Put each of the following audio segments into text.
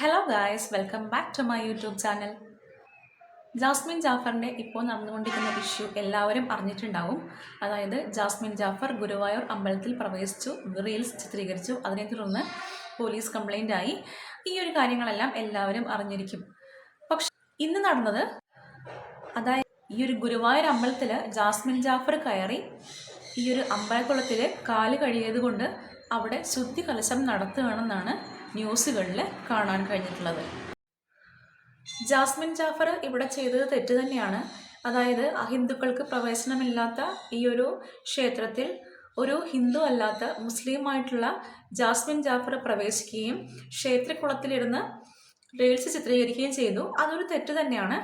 Hello guys welcome back to my YouTube channel Jasmin ജാഫറിന്റെ ഇപ്പോൾ നടന്നുകൊണ്ടിരിക്കുന്ന issue എല്ലാവരും അറിഞ്ഞിട്ടുണ്ടാവും. അതായത് ജാസ്മിൻ ജാഫർ ഗുരുവായൂർ അമ്പലത്തിൽ പ്രവേശിച്ചു റീൽസ് ചിത്രീകരിച്ചു. അതിനെ തുടർന്ന് പോലീസ് കംപ്ലൈന്റ് ആയി. ഈ ഒരു കാര്യങ്ങളെല്ലാം എല്ലാവരും അറിഞ്ഞിരിക്കും. പക്ഷെ ഇന്ന് നടന്നത് അതായത് ഈ ഒരു ഗുരുവായൂർ അമ്പലത്തിൽ ജാസ്മിൻ ജാഫർ കയറി ഈ ഒരു അമ്പലക്കുളത്തിൽ കാൽ കഴിയത് കൊണ്ട് അവിടെ ശുദ്ധി കലശം നടത്തുകയാണെന്നാണ് ന്യൂസുകളിൽ കാണാൻ കഴിഞ്ഞിട്ടുള്ളത്. ജാസ്മിൻ ജാഫർ ഇവിടെ ചെയ്തത് തെറ്റ് തന്നെയാണ്. അതായത് അഹിന്ദുക്കൾക്ക് പ്രവേശനമില്ലാത്ത ഈ ഒരു ക്ഷേത്രത്തിൽ ഒരു ഹിന്ദു അല്ലാത്ത മുസ്ലിമായിട്ടുള്ള ജാസ്മിൻ ജാഫർ പ്രവേശിക്കുകയും ക്ഷേത്രക്കുളത്തിലിരുന്ന് റീൽസ് ചിത്രീകരിക്കുകയും ചെയ്തു. അതൊരു തെറ്റ് തന്നെയാണ്.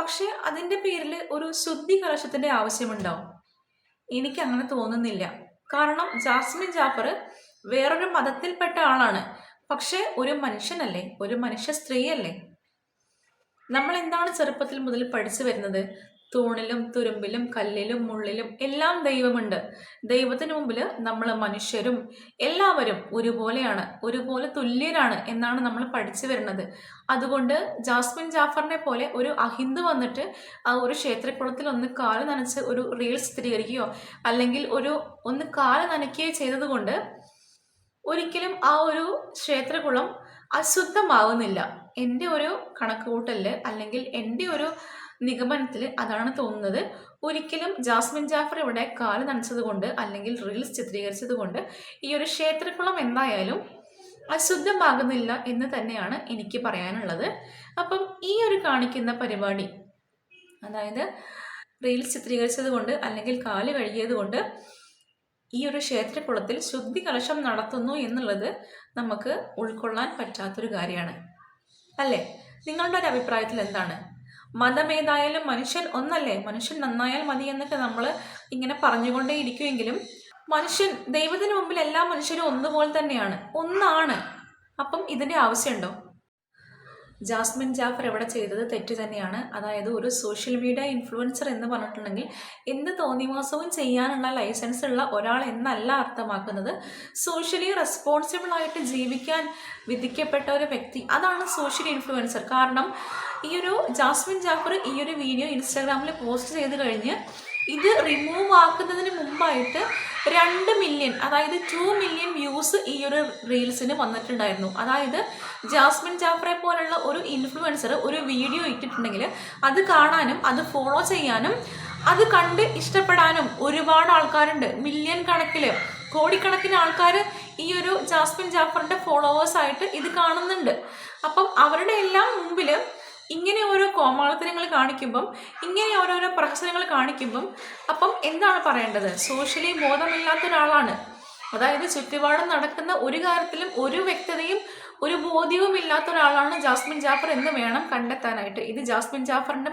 പക്ഷേ അതിന്റെ പേരിൽ ഒരു ശുദ്ധി കലശത്തിന്റെ ആവശ്യമുണ്ടാവും എനിക്ക് അങ്ങനെ തോന്നുന്നില്ല. കാരണം ജാസ്മിൻ ജാഫർ വേറൊരു മതത്തിൽപ്പെട്ട ആളാണ്. പക്ഷെ ഒരു മനുഷ്യനല്ലേ? ഒരു മനുഷ്യ സ്ത്രീയല്ലേ? നമ്മൾ എന്താണ് ചെറുപ്പത്തിൽ മുതൽ പഠിച്ചു വരുന്നത്? തൂണിലും തുരുമ്പിലും കല്ലിലും മുള്ളിലും എല്ലാം ദൈവമുണ്ട്. ദൈവത്തിന് മുമ്പിൽ നമ്മൾ മനുഷ്യരും എല്ലാവരും ഒരുപോലെയാണ് ഒരുപോലെ തുല്യരാണ് എന്നാണ് നമ്മൾ പഠിച്ചു വരുന്നത്. അതുകൊണ്ട് ജാസ്മിൻ ജാഫറിനെ പോലെ ഒരു അഹിന്ദു വന്നിട്ട് ആ ഒരു ക്ഷേത്രക്കുളത്തിൽ ഒന്ന് കാൽ നനച്ച് ഒരു റീൽസ് സ്ഥിരീകരിക്കുകയോ അല്ലെങ്കിൽ ഒരു ഒന്ന് കാൽ നനയ്ക്കുകയോ ചെയ്തതുകൊണ്ട് ഒരിക്കലും ആ ഒരു ക്ഷേത്രകുളം അശുദ്ധമാവുന്നില്ല. എന്റെ ഒരു കണക്കുകൂട്ടലിൽ അല്ലെങ്കിൽ എന്റെ ഒരു നിഗമനത്തിൽ അതാണ് തോന്നുന്നത്. ഒരിക്കലും ജാസ്മിൻ ജാഫർ ഇവിടെ കാൽ നനച്ചത് കൊണ്ട് അല്ലെങ്കിൽ റീൽസ് ചിത്രീകരിച്ചത് കൊണ്ട് ഈ ഒരു ക്ഷേത്രകുളം എന്തായാലും അശുദ്ധമാകുന്നില്ല എന്ന് തന്നെയാണ് എനിക്ക് പറയാനുള്ളത്. അപ്പം ഈ ഒരു കാണിക്കുന്ന പരിപാടി അതായത് റീൽസ് ചിത്രീകരിച്ചത് കൊണ്ട് അല്ലെങ്കിൽ കാൽ കഴുകിയത് കൊണ്ട് ഈ ഒരു ക്ഷേത്രക്കുളത്തിൽ ശുദ്ധി കലശം നടത്തുന്നു എന്നുള്ളത് നമുക്ക് ഉൾക്കൊള്ളാൻ പറ്റാത്തൊരു കാര്യമാണ്. അല്ലേ? നിങ്ങളുടെ ഒരു അഭിപ്രായത്തിൽ എന്താണ്? മതമേതായാലും മനുഷ്യൻ ഒന്നല്ലേ? മനുഷ്യൻ നന്നായാൽ മതി എന്നൊക്കെ നമ്മൾ ഇങ്ങനെ പറഞ്ഞുകൊണ്ടേ ഇരിക്കുമെങ്കിലും മനുഷ്യൻ ദൈവത്തിന് മുമ്പിൽ എല്ലാ മനുഷ്യരും ഒന്നുപോലെ തന്നെയാണ്. ഒന്നാണ്. അപ്പം ഇതിന്റെ ആവശ്യമുണ്ടോ? ജാസ്മിൻ ജാഫർ ഇവിടെ ചെയ്തത് തെറ്റ് തന്നെയാണ്. അതായത് ഒരു സോഷ്യൽ മീഡിയ ഇൻഫ്ലുവൻസർ എന്ന് പറഞ്ഞിട്ടുണ്ടെങ്കിൽ എന്ത് തോന്നിവാസവും ചെയ്യാനുള്ള ലൈസൻസ് ഉള്ള ഒരാൾ എന്നല്ല അർത്ഥമാക്കുന്നത്. സോഷ്യലി റെസ്പോൺസിബിൾ ആയിട്ട് ജീവിക്കാൻ വിധിക്കപ്പെട്ട ഒരു വ്യക്തി അതാണ് സോഷ്യൽ ഇൻഫ്ലുവൻസർ കാരണം ഈ ഒരു ജാസ്മിൻ ജാഫർ ഈ ഒരു വീഡിയോ ഇൻസ്റ്റാഗ്രാമിൽ പോസ്റ്റ് ചെയ്ത് കഴിഞ്ഞ് ഇത് റിമൂവ് ആക്കുന്നതിന് മുമ്പായിട്ട് രണ്ട് മില്യൺ അതായത് ടു മില്യൺ വ്യൂസ് ഈ ഒരു റീൽസിന് വന്നിട്ടുണ്ടായിരുന്നു. അതായത് ജാസ്മിൻ ജാഫറെ പോലുള്ള ഒരു ഇൻഫ്ലുവൻസർ ഒരു വീഡിയോ ഇട്ടിട്ടുണ്ടെങ്കിൽ അത് കാണാനും അത് ഫോളോ ചെയ്യാനും അത് കണ്ട് ഇഷ്ടപ്പെടാനും ഒരുപാട് ആൾക്കാരുണ്ട്. മില്യൺ കണക്കിൽ കോടിക്കണക്കിന് ആൾക്കാർ ഈ ഒരു ജാസ്മിൻ ജാഫറിന്റെ ഫോളോവേഴ്സായിട്ട് ഇത് കാണുന്നുണ്ട്. അപ്പം അവരുടെ എല്ലാം മുമ്പിൽ ഇങ്ങനെ ഓരോ കോമാളിത്തരങ്ങൾ കാണിക്കുമ്പം ഇങ്ങനെ ഓരോരോ പ്രഹസനങ്ങൾ കാണിക്കുമ്പം അപ്പം എന്താണ് പറയേണ്ടത്? സോഷ്യലി ബോധമില്ലാത്ത ഒരാളാണ്. അതായത് ചുറ്റുപാടും നടക്കുന്ന ഒരു കാര്യത്തിലും ഒരു വ്യക്തതയും ഒരു ബോധ്യവും ഇല്ലാത്ത ഒരാളാണ് ജാസ്മിൻ ജാഫർ എന്ന് വേണം കണ്ടെത്താനായിട്ട്. ഇത് ജാസ്മിൻ ജാഫറിന്റെ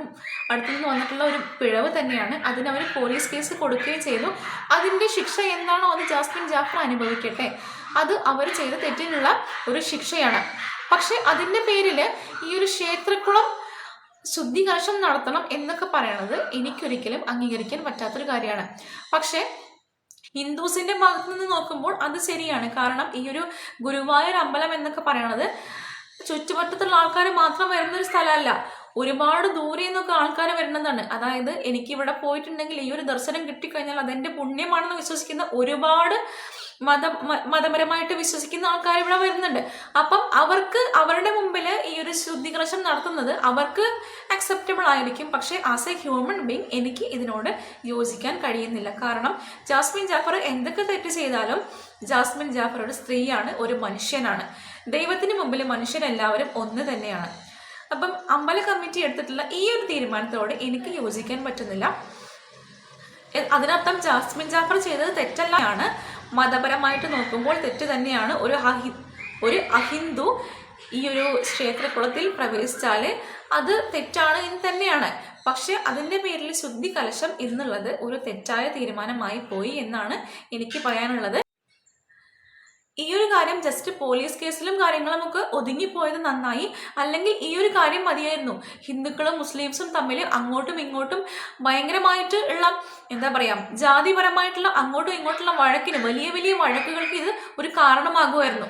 അടുത്തു നിന്ന് വന്നിട്ടുള്ള ഒരു പിഴവ് തന്നെയാണ്. അതിന് അവർ പോലീസ് കേസ് കൊടുക്കുകയും ചെയ്തു. അതിന്റെ ശിക്ഷ എന്താണോ അത് ജാസ്മിൻ ജാഫർ അനുഭവിക്കട്ടെ. അത് അവർ ചെയ്ത തെറ്റിനുള്ള ഒരു ശിക്ഷയാണ്. പക്ഷെ അതിന്റെ പേരിൽ ഈ ഒരു ക്ഷേത്രക്കുളം ശുദ്ധികലശം നടത്തണം എന്നൊക്കെ പറയണത് എനിക്കൊരിക്കലും അംഗീകരിക്കാൻ പറ്റാത്തൊരു കാര്യമാണ്. പക്ഷേ ഹിന്ദുസിന്റെ ഭാഗത്തു നിന്ന് നോക്കുമ്പോൾ അത് ശരിയാണ്. കാരണം ഈ ഒരു ഗുരുവായൂർ അമ്പലം എന്നൊക്കെ പറയണത് ചുറ്റുവട്ടത്തുള്ള ആൾക്കാർ മാത്രം വരുന്ന ഒരു സ്ഥലമല്ല. ഒരുപാട് ദൂരെ നിന്നൊക്കെ ആൾക്കാർ വരുന്നതാണ്. അതായത് എനിക്ക് ഇവിടെ പോയിട്ടുണ്ടെങ്കിൽ ഈ ഒരു ദർശനം കിട്ടിക്കഴിഞ്ഞാൽ അതെന്റെ പുണ്യമാണെന്ന് വിശ്വസിക്കുന്ന ഒരുപാട് മത മതപരമായിട്ട് വിശ്വസിക്കുന്ന ആൾക്കാർ ഇവിടെ വരുന്നുണ്ട്. അപ്പം അവർക്ക് അവരുടെ മുമ്പിൽ ഈ ഒരു ശുദ്ധീകരണം നടത്തുന്നത് അവർക്ക് അക്സെപ്റ്റബിൾ ആയിരിക്കും. പക്ഷേ ആസ് എ ഹ്യൂമൻ ബീങ് എനിക്ക് ഇതിനോട് യോജിക്കാൻ കഴിയുന്നില്ല. കാരണം ജാസ്മിൻ ജാഫർ എന്തൊക്കെ തെറ്റ് ചെയ്താലും ജാസ്മിൻ ജാഫർ ഒരു സ്ത്രീയാണ് ഒരു മനുഷ്യനാണ്. ദൈവത്തിന് മുമ്പിൽ മനുഷ്യരെല്ലാവരും ഒന്ന് തന്നെയാണ്. അപ്പം അമ്പല കമ്മിറ്റി എടുത്തിട്ടുള്ള ഈ ഒരു തീരുമാനത്തോട് എനിക്ക് യോജിക്കാൻ പറ്റുന്നില്ല. അതിനർത്ഥം ജാസ്മിൻ ജാഫർ ചെയ്തത് തെറ്റല്ലാണ് മതപരമായിട്ട് നോക്കുമ്പോൾ തെറ്റ് തന്നെയാണ്. ഒരു അഹി ഒരു അഹിന്ദു ഈ ഒരു ക്ഷേത്രകുളത്തിൽ പ്രവേശിച്ചാൽ അത് തെറ്റാണ് എന്ന് തന്നെയാണ്. പക്ഷേ അതിന്റെ പേരിൽ ശുദ്ധി കലശം എന്നുള്ളത് ഒരു തെറ്റായ തീരുമാനമായി പോയി എന്നാണ് എനിക്ക് പറയാനുള്ളത്. ഈ ഒരു കാര്യം ജസ്റ്റ് പോലീസ് കേസിലും കാര്യങ്ങളും ഒക്കെ ഒതുങ്ങിപ്പോയത് നന്നായി. അല്ലെങ്കിൽ ഈ ഒരു കാര്യം മതിയായിരുന്നു. ഹിന്ദുക്കളും മുസ്ലിംസും തമ്മിൽ അങ്ങോട്ടും ഇങ്ങോട്ടും ഭയങ്കരമായിട്ട് ഉള്ള എന്താ പറയുക ജാതിപരമായിട്ടുള്ള അങ്ങോട്ടും ഇങ്ങോട്ടുള്ള വഴക്കിന് വലിയ വലിയ വഴക്കുകൾക്ക് ഇത് ഒരു കാരണമാകുമായിരുന്നു.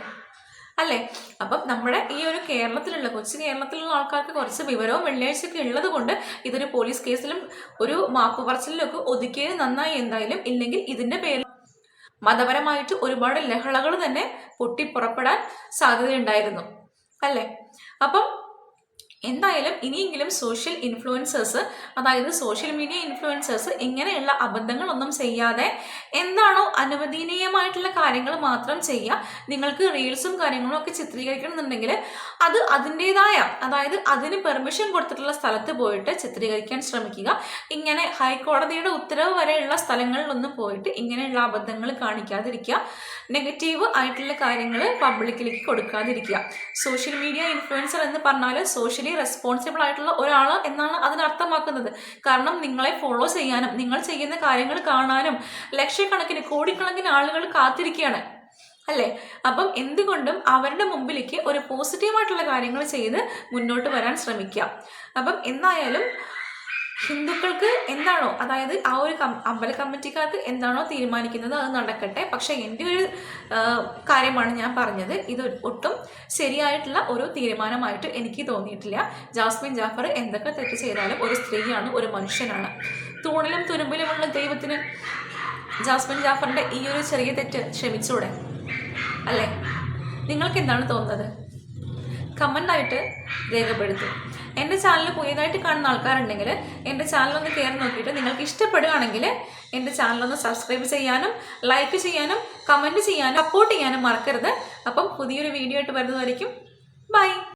അല്ലേ? അപ്പം നമ്മുടെ ഈ ഒരു കേരളത്തിലുള്ള കൊച്ചു കേരളത്തിലുള്ള ആൾക്കാർക്ക് കുറച്ച് വിവരവും വെള്ളിയാഴ്ചയൊക്കെ ഉള്ളത് കൊണ്ട് ഇതൊരു പോലീസ് കേസിലും ഒരു മാപ്പ് പറച്ചിലൊക്കെ ഒതുക്കിയത് നന്നായി എന്തായാലും ഇല്ലെങ്കിൽ ഇതിന്റെ പേരിൽ മതപരമായിട്ട് ഒരുപാട് ലഹളകൾ തന്നെ പൊട്ടിപ്പുറപ്പെടാൻ സാധ്യതയുണ്ടായിരുന്നു. അല്ലേ? അപ്പം എന്തായാലും ഇനിയെങ്കിലും സോഷ്യൽ ഇൻഫ്ലുവൻസേഴ്സ് അതായത് സോഷ്യൽ മീഡിയ ഇൻഫ്ലുവൻസേഴ്സ് ഇങ്ങനെയുള്ള അബദ്ധങ്ങളൊന്നും ചെയ്യാതെ എന്താണോ അനുവദനീയമായിട്ടുള്ള കാര്യങ്ങൾ മാത്രം ചെയ്യുക. നിങ്ങൾക്ക് റീൽസും കാര്യങ്ങളും ഒക്കെ ചിത്രീകരിക്കണമെന്നുണ്ടെങ്കിൽ അത് അതിന്റെതായ അതായത് അതിന് പെർമിഷൻ കൊടുത്തിട്ടുള്ള സ്ഥലത്ത് പോയിട്ട് ചിത്രീകരിക്കാൻ ശ്രമിക്കുക. ഇങ്ങനെ ഹൈക്കോടതിയുടെ ഉത്തരവ് വരെയുള്ള സ്ഥലങ്ങളിലൊന്നും പോയിട്ട് ഇങ്ങനെയുള്ള അബദ്ധങ്ങൾ കാണിക്കാതിരിക്കുക. നെഗറ്റീവ് ആയിട്ടുള്ള കാര്യങ്ങൾ പബ്ലിക്കിലേക്ക് കൊടുക്കാതിരിക്കുക. സോഷ്യൽ മീഡിയ ഇൻഫ്ലുവൻസർ എന്ന് പറഞ്ഞാൽ സോഷ്യലി റെസ്പോൺസിബിൾ ആയിട്ടുള്ള ഒരാൾ എന്നാണ് അതിനർത്ഥമാക്കുന്നത് കാരണം നിങ്ങളെ ഫോളോ ചെയ്യാനും നിങ്ങൾ ചെയ്യുന്ന കാര്യങ്ങൾ കാണാനും ലക്ഷക്കണക്കിന് കോടിക്കണക്കിന് ആളുകൾ കാത്തിരിക്കുകയാണ്. അല്ലേ? അപ്പം എന്തുകൊണ്ടും അവരുടെ മുമ്പിലേക്ക് ഒരു പോസിറ്റീവായിട്ടുള്ള കാര്യങ്ങൾ ചെയ്ത് മുന്നോട്ട് വരാൻ ശ്രമിക്കുക. അപ്പം എന്തായാലും ഹിന്ദുക്കൾക്ക് എന്താണോ അതായത് ആ ഒരു അമ്പല കമ്മിറ്റിക്കാർക്ക് എന്താണോ തീരുമാനിക്കുന്നത് അത് നടക്കട്ടെ. പക്ഷെ എന്റെ ഒരു കാര്യമാണ് ഞാൻ പറഞ്ഞത്. ഇത് ഒട്ടും ശരിയായിട്ടുള്ള ഒരു തീരുമാനമായിട്ട് എനിക്ക് തോന്നിയിട്ടില്ല. ജാസ്മിൻ ജാഫർ എന്തൊക്കെ തെറ്റ് ചെയ്താലും ഒരു സ്ത്രീയാണ് ഒരു മനുഷ്യനാണ്. തൂണിലും തുരുമ്പിലുമുള്ള ദൈവത്തിന് ജാസ്മിൻ ജാഫറിന്റെ ഈ ഒരു ചെറിയ തെറ്റ് ക്ഷമിച്ചൂടെ? അല്ലേ? നിങ്ങൾക്ക് എന്താണ് തോന്നുന്നത്? കമന്റായിട്ട് രേഖപ്പെടുത്തും. എന്റെ ചാനൽ പുതിയതായിട്ട് കാണുന്ന ആൾക്കാരുണ്ടെങ്കിൽ എന്റെ ചാനലൊന്ന് കയറി നോക്കിയിട്ട് നിങ്ങൾക്ക് ഇഷ്ടപ്പെടുകയാണെങ്കിൽ എന്റെ ചാനലൊന്ന് സബ്സ്ക്രൈബ് ചെയ്യാനും ലൈക്ക് ചെയ്യാനും കമന്റ് ചെയ്യാനും സപ്പോർട്ട് ചെയ്യാനും മറക്കരുത്. അപ്പം പുതിയൊരു വീഡിയോ ആയിട്ട് വരുന്നതായിരിക്കും. ബൈ.